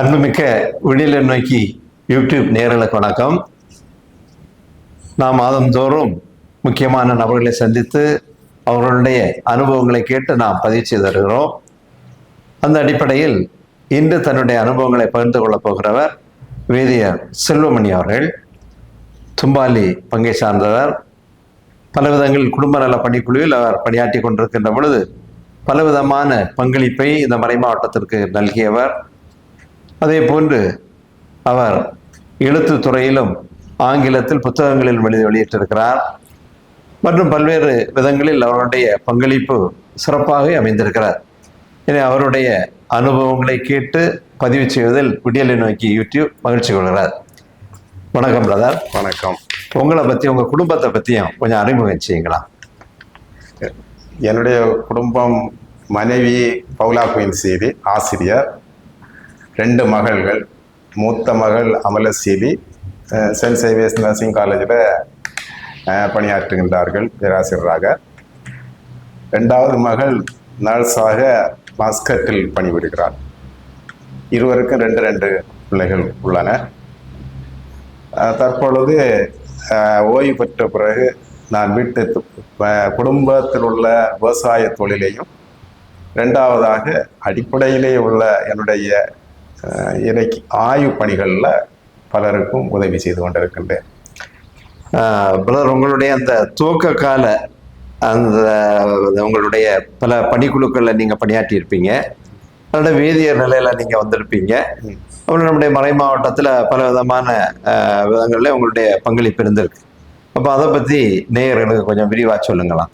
அன்புமிக்க விடியலை நோக்கி யூடியூப் நேரலுக்கு வணக்கம். நாம் மாதந்தோறும் முக்கியமான நபர்களை சந்தித்து அவர்களுடைய அனுபவங்களை கேட்டு நாம் பதிவு செய்து வருகிறோம். அந்த அடிப்படையில் இன்று தன்னுடைய அனுபவங்களை பகிர்ந்து கொள்ளப் போகிறவர் வேதியர் செல்வமணி அவர்கள் தும்பாலி பங்கை சார்ந்தவர். பல விதங்களில் குடும்ப நல பணிக்குழுவில் அவர் பணியாற்றி கொண்டிருக்கின்ற பொழுது பலவிதமான பங்களிப்பை இந்த மறை மாவட்டத்திற்கு நல்கியவர். அதே போன்று அவர் எழுத்துத் துறையிலும் ஆங்கிலத்தில் புத்தகங்களில் எழுதி வெளியிட்டிருக்கிறார். மற்றும் பல்வேறு விதங்களில் அவருடைய பங்களிப்பு சிறப்பாக அமைந்திருக்கிறார். எனவே அவருடைய அனுபவங்களை கேட்டு பதிவு செய்வதில் விடியலை நோக்கி யூடியூப் மகிழ்ச்சி கொள்கிறார். வணக்கம் பிரதர் வணக்கம். உங்களை பற்றி உங்கள் குடும்பத்தை பற்றியும் கொஞ்சம் அறிமுகம் செய்யுங்களா? என்னுடைய குடும்பம் மனைவி பவுலா குயின் சீதி ஆசிரியர். ரெண்டு மகள்கள். மூத்த மகள் அமலசீவி சென்ட் சேவியர்ஸ் நர்சிங் காலேஜில் பணியாற்றுகின்றார்கள் பேராசிரியராக. ரெண்டாவது மகள் நர்ஸாக மாஸ்கட்டில் பணிபுரிகிறார். இருவருக்கும் ரெண்டு ரெண்டு பிள்ளைகள் உள்ளன. தற்பொழுது ஓய்வு பெற்ற பிறகு நான் வீட்டு குடும்பத்தில் உள்ள விவசாய தொழிலையும் ரெண்டாவதாக அடிப்படையிலே உள்ள என்னுடைய இன்னைக்கு ஆய்வு பணிகளில் பலருக்கும் உதவி செய்து கொண்டிருக்கின்றேன். பிரதர் உங்களுடைய அந்த துவக்க கால அந்த உங்களுடைய பல பணிக்குழுக்களில் நீங்கள் பணியாற்றி இருப்பீங்க அதோட வேதியர் நிலையில் நீங்கள் வந்திருப்பீங்க. அப்புறம் நம்முடைய மறை மாவட்டத்தில் பல விதமான விதங்களில் உங்களுடைய பங்களிப்பு இருந்திருக்கு. அப்போ அதை பற்றி நேயர்களுக்கு கொஞ்சம் விரிவாக சொல்லுங்களாம்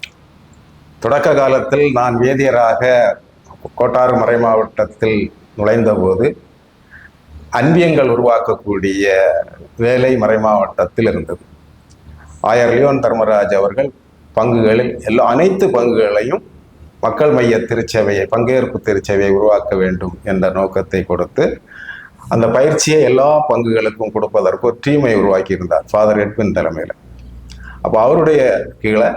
தொடக்க காலத்தில் நான் வேதியராக கோட்டாறு மறை மாவட்டத்தில் நுழைந்தபோது அன்பியங்கள் உருவாக்கக்கூடிய வேலை மறை மாவட்டத்தில் இருந்தது. ஆயர் லியோன் தர்மராஜ் அவர்கள் பங்குகளில் எல்லா அனைத்து பங்குகளையும் மக்கள் மைய திருச்சபையை பங்கேற்பு திருச்சபையை உருவாக்க வேண்டும் என்ற நோக்கத்தை கொடுத்து அந்த பயிற்சியை எல்லா பங்குகளுக்கும் கொடுப்பதற்கு ஒரு டீமை உருவாக்கியிருந்தார் ஃபாதர் எட்வின் தலைமையில். அப்போ அவருடைய கீழே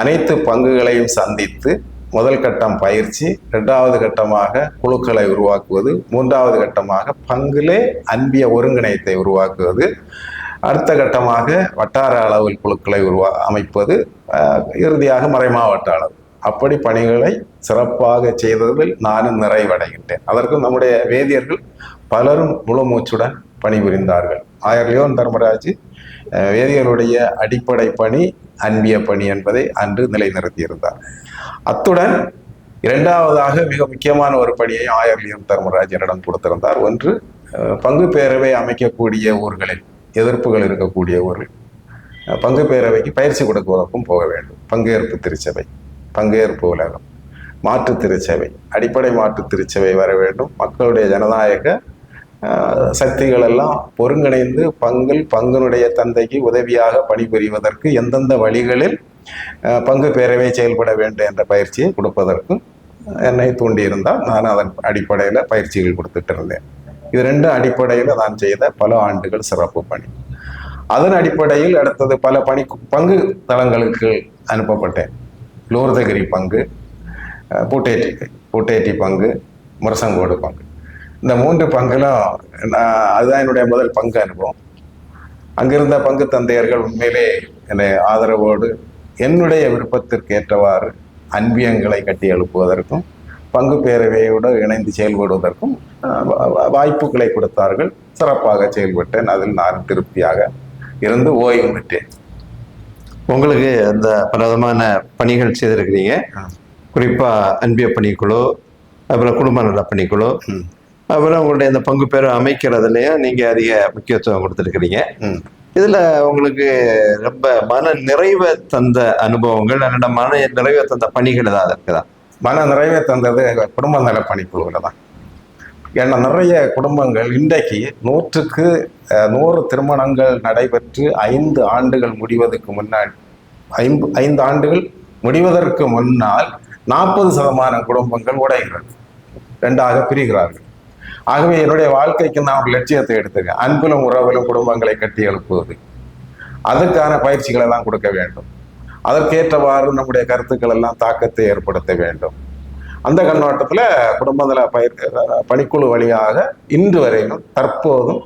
அனைத்து பங்குகளையும் சந்தித்து முதல் கட்டம் பயிற்சி இரண்டாவது கட்டமாக குழுக்களை உருவாக்குவது மூன்றாவது கட்டமாக பங்கிலே அன்பிய ஒருங்கிணைத்தை உருவாக்குவது அடுத்த கட்டமாக வட்டார அளவில் குழுக்களை உருவா அமைப்பது இறுதியாக மறைமாவட்ட அளவு அப்படி பணிகளை சிறப்பாக செய்ததில் நானும் நிறைவடைகின்றேன். அதற்கு நம்முடைய வேதியர்கள் பலரும் முழு மூச்சுடன் பணிபுரிந்தார்கள். ஆயர் லியோன் தர்மராஜ் வேதியருடைய அடிப்படை பணி அன்பிய பணி என்பதை அன்று நிலைநிறுத்தியிருந்தார். அத்துடன் இரண்டாவதாக மிக முக்கியமான ஒரு பணியை ஆயர் தர்மராஜனிடம் கொடுத்திருந்தார். ஒன்று பங்கு பேரவை அமைக்கக்கூடிய ஊர்களில் எதிர்ப்புகள் இருக்கக்கூடிய ஊரில். பங்கு பேரவைக்கு பயிற்சி கொடுப்பதற்கும் போக வேண்டும். பங்கேற்பு திருச்சபை பங்கேற்பு உலகம் மாற்று திருச்சபை அடிப்படை மாற்று திருச்சபை வர வேண்டும். மக்களுடைய ஜனநாயக சக்திகள் எல்லாம் ஒருங்கிணைந்து பங்கில் பங்கனுடைய தந்தைக்கு உதவியாக பணிபுரிவதற்கு எந்தெந்த வழிகளில் பங்கு பேரவை செயல்பட வேண்டும் என்ற பயிற்சியை கொடுப்பதற்கும் என்னை தூண்டியிருந்தால் நான் அதன் அடிப்படையில் பயிற்சிகள் கொடுத்துட்டு இருந்தேன். இது ரெண்டும் அடிப்படையில் நான் செய்த பல ஆண்டுகள் சிறப்பு பணி. அதன் அடிப்படையில் அடுத்தது பல பணி பங்கு தளங்களுக்கு அனுப்பப்பட்டேன். லூர்தகிரி பங்கு பூட்டேட்டி பூட்டேட்டி பங்கு முரசங்கோடு பங்கு. இந்த மூன்று பங்குலும் நான் அதுதான் என்னுடைய முதல் பங்கு அனுபவம். அங்கிருந்த பங்கு தந்தையர்கள் உண்மையிலே என்னை ஆதரவோடு என்னுடைய விருப்பத்திற்கு ஏற்றவாறு அன்பியங்களை கட்டி எழுப்புவதற்கும் பங்கு பேரவையோடு இணைந்து செயல்படுவதற்கும் வாய்ப்புகளை கொடுத்தார்கள். சிறப்பாக செயல்பட்டேன். அதில் நான் திருப்தியாக இருந்து ஓய்வு பெற்றேன். உங்களுக்கு அந்த பல விதமான பணிகள் செய்திருக்கிறீங்க. குறிப்பாக அன்பிய பணிக்குழு அப்புறம் குடும்ப நல பணிக்குழு. அப்புறம் உங்களுடைய இந்த பங்கு பேர் அமைக்கிறதுலையும் நீங்கள் அதிக முக்கியத்துவம் கொடுத்துருக்கிறீங்க. இதுல உங்களுக்கு ரொம்ப மன நிறைவை தந்த அனுபவங்கள் அல்லது மன நிறைவை தந்த பணிகள் ஏதாவது இருக்குதா? மன நிறைவே தந்தது குடும்ப நல பணிக்குழுவில் தான். ஏன்னா நிறைய குடும்பங்கள் இன்றைக்கு நூற்றுக்கு நூறு திருமணங்கள் நடைபெற்று ஐந்து ஆண்டுகள் முடிவதற்கு முன்னாடி ஐந்து ஐந்து ஆண்டுகள் முடிவதற்கு முன்னால் நாற்பது சதமானம் குடும்பங்கள் உடைகிறது. ரெண்டாக பிரிகிறார்கள். ஆகவே என்னுடைய வாழ்க்கைக்கு நான் ஒரு லட்சியத்தை எடுத்துக்கேன் அன்பிலும் உறவிலும் குடும்பங்களை கட்டி எழுப்புவது. அதுக்கான பயிற்சிகளை எல்லாம் கொடுக்க வேண்டும். அதற்கேற்றவாறு நம்முடைய கருத்துக்கள் எல்லாம் தாக்கத்தை ஏற்படுத்த வேண்டும். அந்த கண்ணோட்டத்தில் குடும்பத்தில் பயிர் பணிக்குழு வழியாக இன்று வரையிலும் தற்போதும்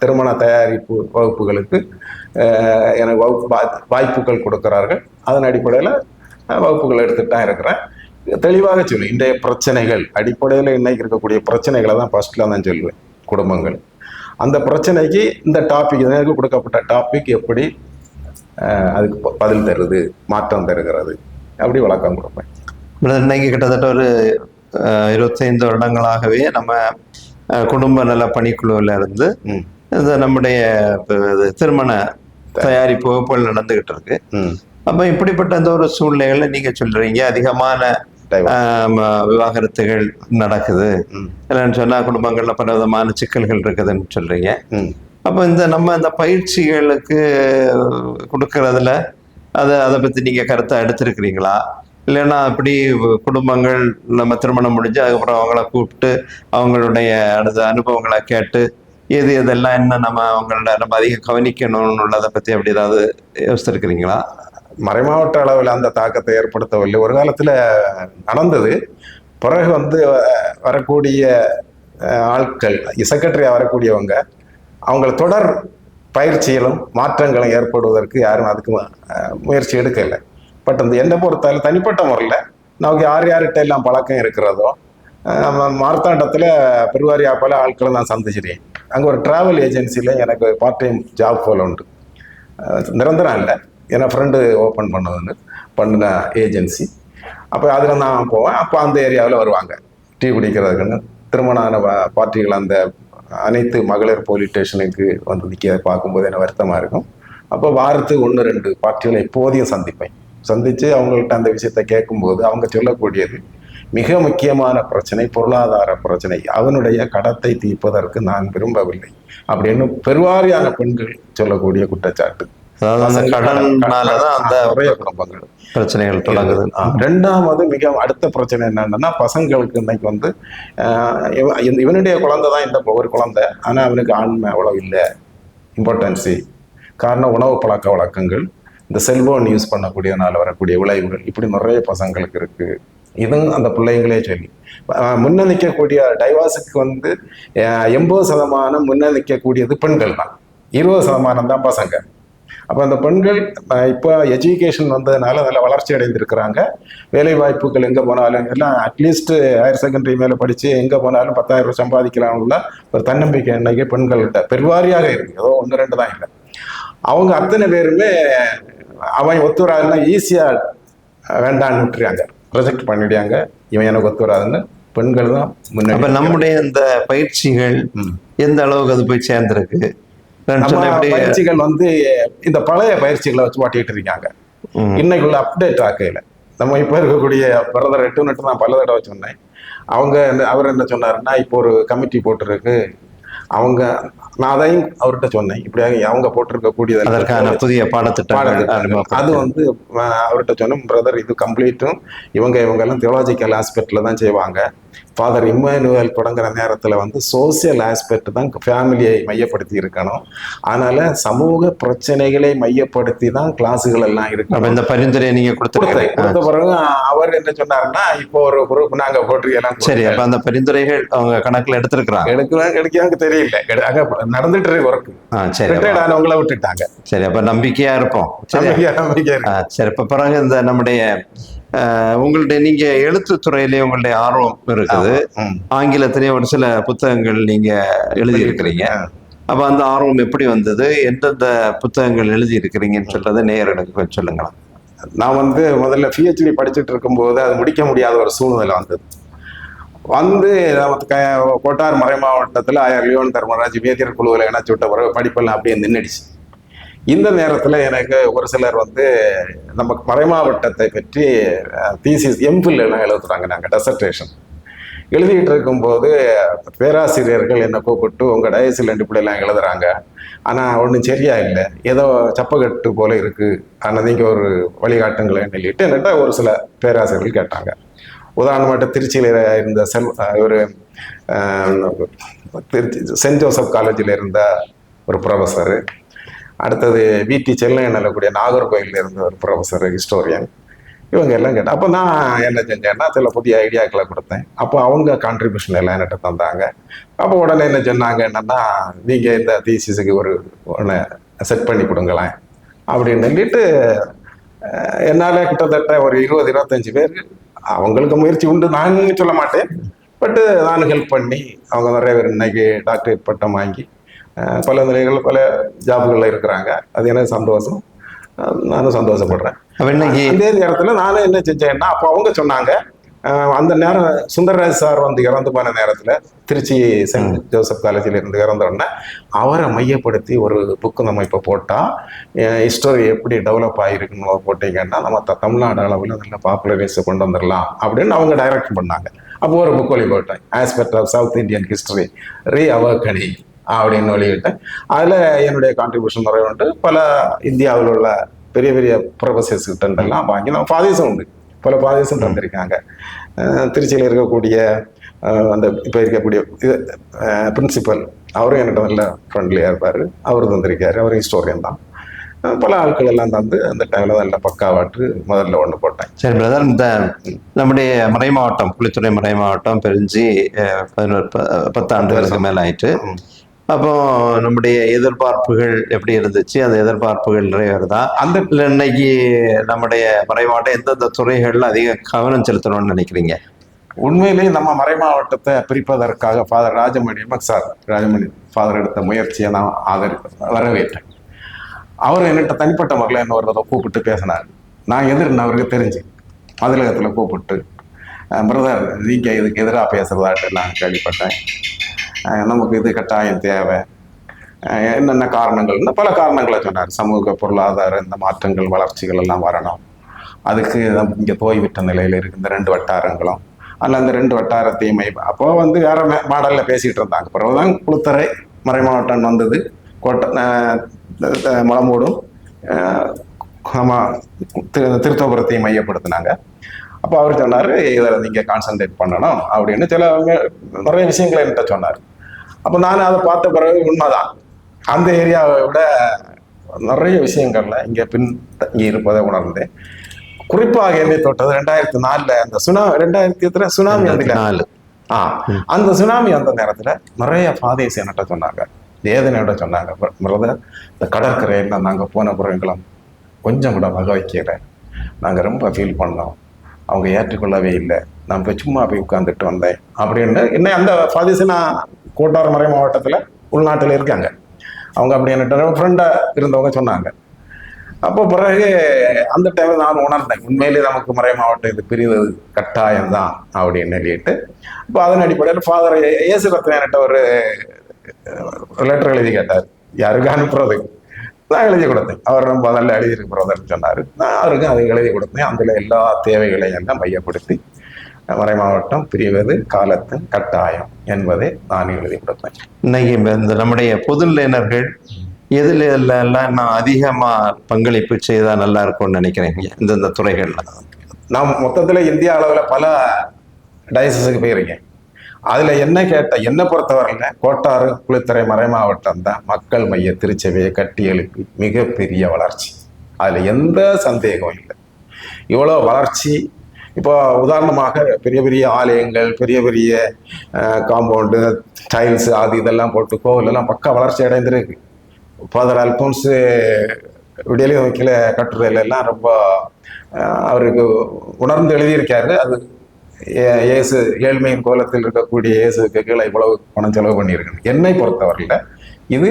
திருமண தயாரிப்பு வகுப்புகளுக்கு எனக்கு வகுப்பு வாய்ப்புகள் கொடுக்கிறார்கள். அதன் அடிப்படையில் வகுப்புகள் எடுத்துகிட்டு தான் இருக்கிறேன். தெளிவாக சொல்லு. இன்றைய பிரச்சனைகள் அடிப்படையில் இன்னைக்கு இருக்கக்கூடிய பிரச்சனைகளை தான் ஃபர்ஸ்ட்ல நான் சொல்லுவேன் குடும்பங்கள். அந்த பிரச்சனைக்கு இந்த டாபிக் எனக்கு கொடுக்கப்பட்ட டாபிக் எப்படி அதுக்கு பதில் தருது மாற்றம் தருகிறது அப்படி விளக்கம் கொடுப்பேன். இன்னைக்கு கிட்டத்தட்ட ஒரு இருபத்தைந்து வருடங்களாகவே நம்ம குடும்ப நல பணிக்குழுவில் இருந்து இந்த நம்முடைய திருமண தயாரிப்பு வகுப்புகள் நடந்துகிட்டு இருக்கு. அப்ப இப்படிப்பட்ட அந்த ஒரு சூழ்நிலைகள்ல நீங்க சொல்றீங்க அதிகமான விவாகரத்துகள் நடக்குது. இல்லைன்னு சொன்னா குடும்பங்கள்ல பல விதமான சிக்கல்கள் இருக்குதுன்னு சொல்றீங்க. ம். அப்போ இந்த நம்ம அந்த பயிற்சிகளுக்கு கொடுக்கறதுல அதை அதை பத்தி நீங்க கருத்தை எடுத்திருக்கிறீங்களா? இல்லைன்னா அப்படி குடும்பங்கள் நம்ம திருமணம் முடிஞ்சு அதுக்கப்புறம் அவங்கள கூப்பிட்டு அவங்களுடைய அடுத்த அனுபவங்களை கேட்டு எது எதெல்லாம் என்ன நம்ம அவங்கள நம்ம அதிகம் கவனிக்கணும்னு உள்ளதை பத்தி அப்படி ஏதாவது யோசிச்சிருக்கிறீங்களா மறைமாவட்ட அளவில் அந்த தாக்கத்தை ஏற்படுத்தவில்லை. ஒரு காலத்தில் நடந்தது. பிறகு வந்து வரக்கூடிய ஆட்கள் செக்ரட்டரியாக வரக்கூடியவங்க அவங்கள தொடர் பயிற்சிகளும் மாற்றங்களும் ஏற்படுவதற்கு யாரும் அதுக்கு முயற்சி எடுக்கலை. பட் அந்த என்னை பொறுத்தாலும் தனிப்பட்ட முறையில் நமக்கு யார் யார்கிட்ட எல்லாம் பழக்கம் இருக்கிறதோ நம்ம மார்த்தாண்டத்தில் பெருவாரியாப்பால ஆட்களை நான் சந்திச்சிட்டேன் அங்கே ஒரு ட்ராவல் ஏஜென்சியில் எனக்கு பார்ட் டைம் ஜாப் போல் உண்டு. நிரந்தரம் இல்லை. ஏன்னா ஃப்ரெண்டு ஓப்பன் பண்ணதுன்னு பண்ணின ஏஜென்சி அப்போ அதில் நான் போவேன். அப்போ அந்த ஏரியாவில் வருவாங்க. டீ குடிக்கிறதுக்குன்னு. திருமணமான பார்ட்டிகள் அந்த அனைத்து மகளிர் போலீஸ் ஸ்டேஷனுக்கு வந்து நிற்க பார்க்கும்போது எனக்கு வருத்தமாக இருக்கும். அப்போ வாரத்துக்கு ஒன்று ரெண்டு பார்ட்டிகளை எப்போதையும் சந்திப்பேன். சந்தித்து அவங்கள்ட்ட அந்த விஷயத்தை கேட்கும்போது அவங்க சொல்லக்கூடியது மிக முக்கியமான பிரச்சனை பொருளாதார பிரச்சனை. அவனுடைய கடத்தை தீர்ப்பதற்கு நான் விரும்பவில்லை. அப்படின்னு பெருவாரியான பெண்கள் சொல்லக்கூடிய குற்றச்சாட்டு. அதாவது அந்த கடன்னாலதான் அந்த பிரச்சனைகள் தொடங்குது. ரெண்டாவது மிக அடுத்த பிரச்சனை என்னன்னா பசங்களுக்கு இன்னைக்கு வந்து இவனுடைய குழந்தை தான் இந்த ஒரு குழந்தை. ஆனா அவனுக்கு ஆண்மை அவ்வளவு இல்லை. இம்பார்ட்டன்சி காரணம் உணவு பழக்க வழக்கங்கள். இந்த செல்போன் யூஸ் பண்ணக்கூடியனால வரக்கூடிய விளைவுகள். இப்படி நிறைய பசங்களுக்கு இருக்கு. இதுவும் அந்த பிள்ளைங்களே சொல்லி. முன்ன நிற்கக்கூடிய டைவார்ஸுக்கு வந்து எண்பது சதமானம் முன்ன நிற்கக்கூடியது பெண்கள் தான். இருபது சதமானம் தான் பசங்க. அப்போ அந்த பெண்கள் இப்போ எஜுகேஷன் வந்ததுனால நல்ல வளர்ச்சி அடைந்திருக்கிறாங்க. வேலை வாய்ப்புகள் எங்கே போனாலும் எல்லாம் அட்லீஸ்ட் ஹையர் செகண்டரி மேலே படித்து எங்கே போனாலும் பத்தாயிரம் ரூபாய் சம்பாதிக்கலாம்ல ஒரு தன்னம்பிக்கை இன்னைக்கு பெண்கள்கிட்ட பெருவாரியாக இருக்கு. ஏதோ ஒன்று ரெண்டு தான் இல்லை. அவங்க அத்தனை பேருமே அவன் ஒத்துவராதுன்னா ஈஸியாக வேண்டான்னு விட்டுறாங்க ப்ரொஜெக்ட் பண்ணிடுறாங்க. இவன் எனக்கு ஒத்துவராதுன்னு பெண்கள் தான் முன்னாடி நம்முடைய இந்த பயிற்சிகள். எந்த அளவுக்கு அது போய் சேர்ந்திருக்கு? பயிற்சிகள் வந்து இந்த பழைய பயிற்சிகளை வச்சு மாட்டிட்டு இருக்காங்க. ம். இன்னைக்குள்ள அப்டேட் ஆக்கையில். நம்ம இப்போ இருக்கக்கூடிய பிரதர் எட்டு நட்டு நான் பல தடவை சொன்னேன். அவங்க அவர் என்ன சொன்னாருன்னா இப்போ ஒரு கமிட்டி போட்டிருக்கு. அவங்க நான் அதையும் அவர்கிட்ட சொன்னேன். இப்படியாக அவங்க போட்டிருக்கக்கூடியது அதற்கான புதிய பாடத்திட்டம். அது வந்து அவர்கிட்ட சொன்னேன் பிரதர் இது கம்ப்ளீட்டும் இவங்க இவங்க எல்லாம் தியோலாஜிக்கல் ஆஸ்பெக்ட்ல தான் செய்வாங்க. ஃபாதர் இம்மானுவேல் தொடங்குற நேரத்துல வந்து சோசியல் ஆஸ்பெக்ட் தான் ஃபேமிலியை மையப்படுத்தி இருக்கணும். அதனால சமூக பிரச்சனைகளை மையப்படுத்தி தான் கிளாஸுகள் எல்லாம் இருக்கணும். இந்த பரிந்துரையை நீங்க கொடுத்துருக்கீங்க கொடுத்த பிறகு அவர் என்ன சொன்னாருன்னா இப்போ ஒரு குரூப் நாங்க போட்டிருக்கேன் சரி அப்ப அந்த பரிந்துரைகள் அவங்க கணக்குல எடுத்திருக்கிறாங்க. எடுக்கலாம் கிடைக்காங்க தெரியல. நடந்துட்டு இருக்கு ஒர்க் ஆ சரி ஆனவங்கள விட்டுட்டாங்க. சரி அப்ப நம்பிக்கையா இருப்போம். சரி. நம்பிக்கை நம்பிக்கை இருக்கு. ஆ, சரி இப்ப பிறகு இந்த நம்முடைய உங்களுடைய நீங்க எழுத்து துறையிலேயே உங்களுடைய ஆர்வம் இருக்குது. ஆங்கிலத்திலேயே ஒரு சில புத்தகங்கள் நீங்க எழுதி இருக்கிறீங்க அப்ப அந்த ஆர்வம் எப்படி வந்தது? எந்தெந்த புத்தகங்கள் எழுதி இருக்கிறீங்கன்னு சொல்றதை நேயர்களுக்கு கொஞ்சம் சொல்லுங்களா நான் வந்து முதல்ல பிஹெச்டி படிச்சுட்டு இருக்கும்போது அது முடிக்க முடியாத ஒரு சூழ்நிலை வந்தது. வந்து கோட்டார் மறை மாவட்டத்தில் ஆயர் லியோன் தர்மராஜ் வேதியர் குழுவில் இணைச்சு விட்ட பிறகு படிப்பெல்லாம் அப்படியே நின்றுடுச்சு இந்த நேரத்தில் எனக்கு ஒரு சிலர் வந்து நம்ம மறைமாவட்டத்தை பற்றி தீசிஸ் எம்பில் என்ன எழுதுறாங்க நாங்கள் டெசர்டேஷன் எழுதிட்டு இருக்கும்போது பேராசிரியர்கள் என்னை கூப்பிட்டு உங்கள் டயசில் இப்படியெல்லாம் எழுதுறாங்க. ஆனால் ஒன்றும் சரியா இல்லை. ஏதோ சப்பக்கட்டு போல இருக்குது ஆனால் நீங்கள் ஒரு வழிகாட்டுங்களேன்னு சொல்லிட்டு என்கிட்ட ஒரு சில பேராசிரியர்கள் கேட்டாங்க. உதாரணமாட்ட திருச்சியில் இருந்த செல் ஒரு திருச்சி சென்ட் ஜோசப் காலேஜில் இருந்த ஒரு ப்ரொஃபஸரு அடுத்தது விடி செல்லையனில் கூடிய நாகர்கோயிலில் இருந்த ஒரு ப்ரொஃபஸர் ஹிஸ்டோரியன் இவங்க எல்லாம் கேட்டேன் அப்போ நான் என்ன செஞ்சேன்னா சில புதிய ஐடியாக்களை கொடுத்தேன். அப்போ அவங்க கான்ட்ரிபியூஷன் எல்லாம் என்கிட்ட தந்தாங்க. அப்போ உடனே என்ன சொன்னாங்க என்னன்னா நீங்கள் இந்த தீசிஸுக்கு ஒரு ஒன்று செட் பண்ணி கொடுங்களேன். அப்படின்னு சொல்லிட்டு என்னால் கிட்டத்தட்ட ஒரு இருபது இருபத்தஞ்சு பேர் அவங்களுக்கு முயற்சி உண்டு நான் சொல்ல மாட்டேன். பட்டு நான் ஹெல்ப் பண்ணி அவங்க நிறைய பேர் இன்னைக்கு டாக்டரேட் பட்டம் வாங்கி பல நிலைகள் பல ஜாபுகளில் இருக்கிறாங்க. அது எனக்கு சந்தோஷம். நானும் சந்தோஷப்படுறேன். இதே நேரத்தில் நானும் என்ன செஞ்சேன்னா அப்போ அவங்க சொன்னாங்க அந்த நேரம் சுந்தரராஜ் சார் வந்து இறந்து போன நேரத்தில் திருச்சி சென்ட் ஜோசப் காலேஜில் இருந்து இறந்த உடனே அவரை மையப்படுத்தி ஒரு புக்கு நம்ம இப்போ போட்டால் ஹிஸ்டரி எப்படி டெவலப் ஆகிருக்குன்னு போட்டீங்கன்னா நம்ம தமிழ்நாடு அளவில் நல்ல பாப்புலரைஸை கொண்டு வந்துடலாம் அப்படின்னு அவங்க டைரக்ட் பண்ணாங்க. அப்போ ஒரு புக் வழி போட்டேன் aspect of South Indian history ரீ அவர்கனி அப்படின்னு வெளியிட்டேன் அதில் என்னுடைய கான்ட்ரிபியூஷன் நிறைய உண்டு. பல இந்தியாவில் உள்ள பெரிய பெரிய ப்ரொஃபசர்ஸ் கிட்ட எல்லாம் வாங்கி நம்ம பாதேசம் உண்டு. பல பாதேசம் தந்திருக்காங்க. திருச்சியில் இருக்கக்கூடிய அந்த இப்போ இருக்கக்கூடிய இது பிரின்சிபல் அவரும் என்கிட்ட நல்ல ஃப்ரெண்ட்லியாக இருப்பார். அவர் தந்திருக்காரு. அவர் ஹிஸ்டோரியன் தான். பல ஆட்கள் எல்லாம் தந்து அந்த டைமில் நல்ல பக்காவாட்டு முதல்ல ஒன்று போட்டேன். சரி பிரதர் இந்த நம்முடைய மறை மாவட்டம் குளித்துறை மறை மாவட்டம் பிரிஞ்சு அஹ், பதினோரு ப- பத்து ஆண்டுகளுக்கு மேல ஆயிட்டு. அப்போ நம்முடைய எதிர்பார்ப்புகள் எப்படி இருந்துச்சு? அந்த எதிர்பார்ப்புகள் நிறைவேறுதா? அந்த இன்னைக்கு நம்முடைய மறைமாவட்டம் எந்தெந்த துறைகளில் அதிக கவனம் செலுத்தணும்னு நினைக்கிறீங்க? உண்மையிலேயே நம்ம மறை மாவட்டத்தை பிரிப்பதற்காக father Rajamani sir Rajamani father எடுத்த முயற்சியை நான் ஆதரி வரவேற்றேன். அவர் என்கிட்ட தனிப்பட்ட முறையில் என்ன ஒரு கூப்பிட்டு பேசினார். நான் எதிர்ன்னு அவருக்கு தெரிஞ்சு மதுலகத்தில் கூப்பிட்டு பிரதர் நீங்கள் இதுக்கு எதிராக பேசுகிறதாட்டு நான் கேள்விப்பட்டேன். நமக்கு இது கட்டாயம் தேவை. என்னென்ன காரணங்கள்னு பல காரணங்களை சொன்னார். சமூக பொருளாதார இந்த மாற்றங்கள் வளர்ச்சிகள் எல்லாம் வரணும். அதுக்கு இங்கே தோய்விட்ட நிலையில் இருக்கு இந்த ரெண்டு வட்டாரங்களும். அதில் அந்த ரெண்டு வட்டாரத்தையும் அப்போ வந்து வேற மாடலில் பேசிகிட்டு இருந்தாங்க. பிறகுதான் குளுத்தரை மறை மாவட்டம் வந்தது. கோட்டை முளமூடும் ஆமாம் திரு திருத்தோபுரத்தையும் மையப்படுத்தினாங்க. அப்போ அவர் சொன்னார் இதில் நீங்கள் கான்சன்ட்ரேட் பண்ணணும் அப்படின்னு சில நிறைய விஷயங்களை என்கிட்ட சொன்னார். அப்போ நான் அதை பார்த்த பிறகு உண்மைதான். அந்த ஏரியாவை விட நிறைய விஷயங்கள்ல இங்கே பின்தங்கி இருப்பதை உணர்ந்தேன். குறிப்பாக என்னை தொட்டது ரெண்டாயிரத்தி நாலுல அந்த சுனா ரெண்டாயிரத்தி எத்தனை? சுனாமி வந்து நாலு. ஆ அந்த சுனாமி அந்த நேரத்துல நிறைய பாதேசி என்கிட்ட சொன்னாங்க. வேதனையோட சொன்னாங்க. பிரதர் இந்த கடற்கரையில் நாங்க போன பிறகுங்களும் கொஞ்சம் கூட வகை வைக்கல. நாங்க ரொம்ப ஃபீல் பண்ணோம். அவங்க ஏற்றுக்கொள்ளவே இல்லை. நான் போய் சும்மா போய் உட்காந்துட்டு வந்தேன். அப்படின்னு என்ன அந்த பாதேசி நான் கோட்டார் மறை மாவட்டத்தில் உள்நாட்டில் இருக்காங்க. அவங்க அப்படி என்ன ஃப்ரெண்டாக இருந்தவங்க சொன்னாங்க. அப்போ பிறகு அந்த டைமில் நான் உணர்ந்தேன் உண்மையிலே நமக்கு மறை மாவட்டம் இது பிரிவது கட்டாயம்தான் அப்படின்னு சொல்லிட்டு. இப்போ அதன் அடிப்படையில் ஃபாதர் ஏசு ரத்னான்ட்ட ஒரு லெட்டர் எழுதி கேட்டார். யாருக்கு அனுப்புறது? நான் எழுதி கொடுத்தேன். அவர் ரொம்ப நல்லா எழுதியிருக்கு பிரதர்னு சொன்னார். நான் அவருக்கு அதை எழுதி கொடுத்தேன். அதில் எல்லா தேவைகளையும் எல்லாம் மையப்படுத்தி மறை மாவட்டம் பிரிவது காலத்தின் கட்டாயம் என்பதை நான் எழுதி கொடுத்தேன். இன்னைக்கு இந்த- நம்முடைய பொதுநிலையினர்கள் எதுல எல்லாம் நான் அதிகமா பங்களிப்பு செய்தா நல்லா இருக்கும்னு நினைக்கிறீங்க இந்தந்த துறைகள்ல. நான் மொத்தத்தில் இந்தியா அளவில் பல டயசஸுக்கு போயிருக்கேன் அதில் என்ன கேட்ட என்னை பொறுத்தவரையில் கோட்டாறு குளித்துறை மறை மாவட்டம் தான் மக்கள் மைய திருச்சபையை கட்டி எழுப்பி மிகப்பெரிய வளர்ச்சி. அதில் எந்த சந்தேகமும் இல்லை. இவ்வளோ வளர்ச்சி இப்போ உதாரணமாக பெரிய பெரிய ஆலயங்கள் பெரிய பெரிய காம்பவுண்டு டைல்ஸ் அது இதெல்லாம் போட்டு கோவிலெல்லாம் பக்கா வளர்ச்சி அடைந்திருக்கு. ஃபாதர் அல்போன்ஸு விடியலை வைக்கல கட்டுரையில எல்லாம் ரொம்ப அவருக்கு உணர்ந்து எழுதியிருக்காரு. அது இயேசு ஏழ்மையின் கோலத்தில் இருக்கக்கூடிய இயேசுக்கு கீழே இவ்வளவு பணம் செலவு பண்ணியிருக்கணும் என்னை பொறுத்தவரையில் இது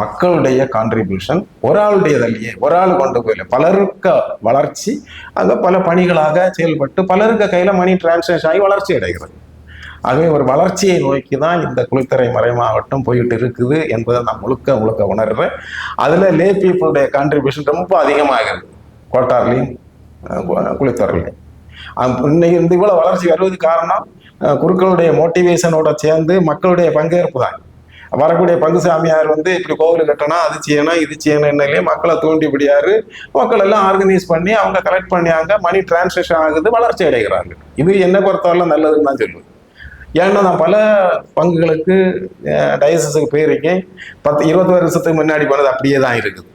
மக்களுடைய கான்ட்ரிபியூஷன் ஒரு ஆளுடையதல்லையே ஒரு ஆள் கொண்டு போயில. பலருக்கு வளர்ச்சி அங்கே பல பணிகளாக செயல்பட்டு பலருக்கு கையில் மணி டிரான்சாக்ஷன் ஆகி வளர்ச்சி அடைகிறது. ஆகவே ஒரு வளர்ச்சியை நோக்கி தான் இந்த குளித்தரை மறைமாவட்டம் போயிட்டு இருக்குது என்பதை நான் முழுக்க முழுக்க உணர்றேன். அதில் லே பீப்புளுடைய கான்ட்ரிபியூஷன் ரொம்ப அதிகமாக இருக்குது கோட்டார்லையும் குளித்தரையிலையும் இன்னைக்கு இந்த இவ்வளோ வளர்ச்சி வருவது காரணம் குருக்களுடைய மோட்டிவேஷனோட சேர்ந்து மக்களுடைய பங்கேற்பு தான் வரக்கூடிய பங்கு சாமியார் வந்து இப்படி கோவில் கட்டணும் அது செய்யணும் இது செய்யணும் என்னையிலே மக்களை தூண்டி விடியாரு. மக்கள் எல்லாம் ஆர்கனைஸ் பண்ணி அவங்க கலெக்ட் பண்ணியாங்க. மணி டிரான்சாக்ஷன் ஆகுது வளர்ச்சி அடைகிறாங்க இது என்ன பொறுத்தவரை நல்லதுன்னு தான் சொல்லுவேன். ஏன்னா நான் பல பங்குகளுக்கு டயசஸுக்கு போயிருக்கேன். பத்து இருபது வருஷத்துக்கு முன்னாடி போனது அப்படியே தான் இருக்குது.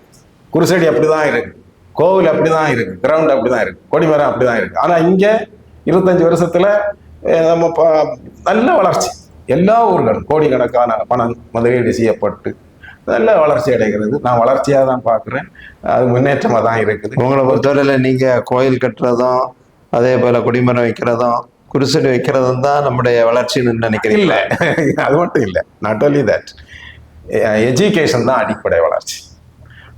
குருசடி அப்படி தான் இருக்குது. கோவில் அப்படி தான் இருக்குது. கிரவுண்ட் அப்படி தான் இருக்குது. கொடிமரம் அப்படி தான் இருக்குது. ஆனால் இங்கே இருபத்தஞ்சி வருஷத்தில் நம்ம ப- நல்ல வளர்ச்சி. எல்லா ஊர்களும் கோடிக்கணக்கான பணம் முதலீடு செய்யப்பட்டு நல்ல வளர்ச்சி அடைகிறது. நான் வளர்ச்சியாக தான் பார்க்குறேன். அது முன்னேற்றமாக தான் இருக்குது. உங்களை பொறுத்தவரையில நீங்க கோயில் கட்டுறதும் அதே போல குடிமரம் வைக்கிறதும் குருசடி வைக்கிறதும் தான் நம்முடைய வளர்ச்சின்னு நினைக்கிறீங்க இல்லை. அது மட்டும் இல்லை. நாட் only தட் எஜுகேஷன் தான் அடிப்படை வளர்ச்சி.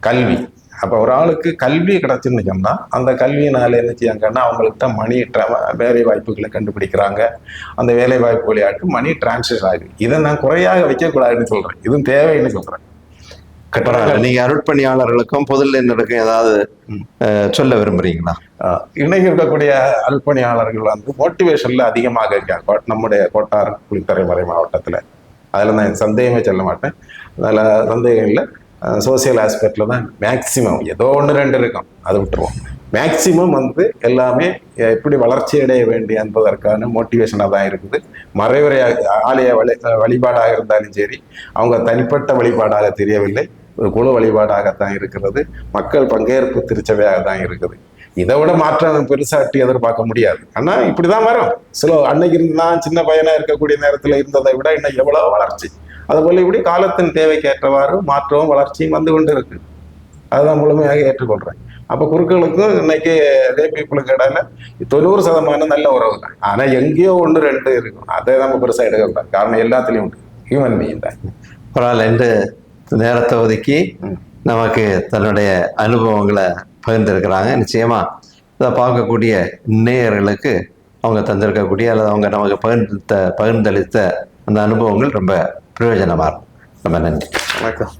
கல்வி. அப்போ ஒரு ஆளுக்கு கல்வி கிடைச்சுன்னு சொன்னால் அந்த கல்வியினால என்ன செய்யாங்கன்னா அவங்கள்ட்ட மணி ட்ரா வேலை வாய்ப்புகளை கண்டுபிடிக்கிறாங்க. அந்த வேலை வாய்ப்பு விளையாட்டு மணி டிரான்ஸ்ஃபர் ஆகுது. இதை நான் குறையாக வைக்கக்கூடாதுன்னு சொல்கிறேன் இதுவும் தேவைன்னு சொல்கிறேன். நீங்க அருட்பணியாளர்களுக்கும் பொதுநிலையினருக்கும் ஏதாவது அஹ், சொல்ல விரும்புறீங்களா? இன்னைக்கு இருக்கக்கூடிய அல்பணியாளர்கள் வந்து மோட்டிவேஷன்ல அதிகமாக இருக்காங்க. நம்முடைய கோட்டார் குளித்தரை மறை மாவட்டத்தில். அதில் நான் சந்தேகமே சொல்ல மாட்டேன். அதில் சந்தேகம் இல்லை. சோசியல் ஆஸ்பெக்டில் தான் மேக்சிமம் ஏதோ ஒன்று ரெண்டு இருக்கும். அதை விட்டுருவோம். மேக்சிமம் வந்து எல்லாமே எப்படி வளர்ச்சி அடைய வேண்டிய என்பதற்கான மோட்டிவேஷனாக தான் இருக்குது. மறைவுரையாக ஆலய வழி வழிபாடாக இருந்தாலும் சரி அவங்க தனிப்பட்ட வழிபாடாக தெரியவில்லை. ஒரு குழு வழிபாடாகத்தான் இருக்கிறது. மக்கள் பங்கேற்பு திருச்சபையாக தான் இருக்குது. இதை விட மாற்றம் பெருசாட்டி எதிர்பார்க்க முடியாது. ஆனால் இப்படி தான் வரும். சில அன்னைக்கு இருந்தால் நான் சின்ன பையனாக இருக்கக்கூடிய நேரத்தில் இருந்ததை விட இன்னும் எவ்வளோ வளர்ச்சி. அதுபோல இப்படி காலத்தின் தேவைக்கு ஏற்றவாறு மாற்றமும் வளர்ச்சியும் வந்து கொண்டு இருக்கு அதுதான் முழுமையாக ஏற்றுக்கொள்றேன். அப்ப குருக்களுக்கும் இன்னைக்கு லே பீப்புளுக்கு இடையில தொண்ணூறு சதமானம் நல்ல உறவு தான். ஆனா எங்கேயோ ஒன்று ரெண்டு இருக்கும். அதை நம்ம பெருசா எடுக்கலாம் காரணம் எல்லாத்துலயும் உண்டு. ஹியூமன் பீயிங் தான். பரவாயில்ல. என்று நேரத்தை ஒதுக்கி. நமக்கு தன்னுடைய அனுபவங்களை பகிர்ந்திருக்கிறாங்க. நிச்சயமா இதை பார்க்கக்கூடிய நேயர்களுக்கு அவங்க தந்திருக்கக்கூடிய அல்லது அவங்க நமக்கு பகிர்ந்த பகிர்ந்தளித்த அந்த அனுபவங்கள் ரொம்ப பிரயோஜனமா இருக்கும் ரொம்ப நன்றி வணக்கம்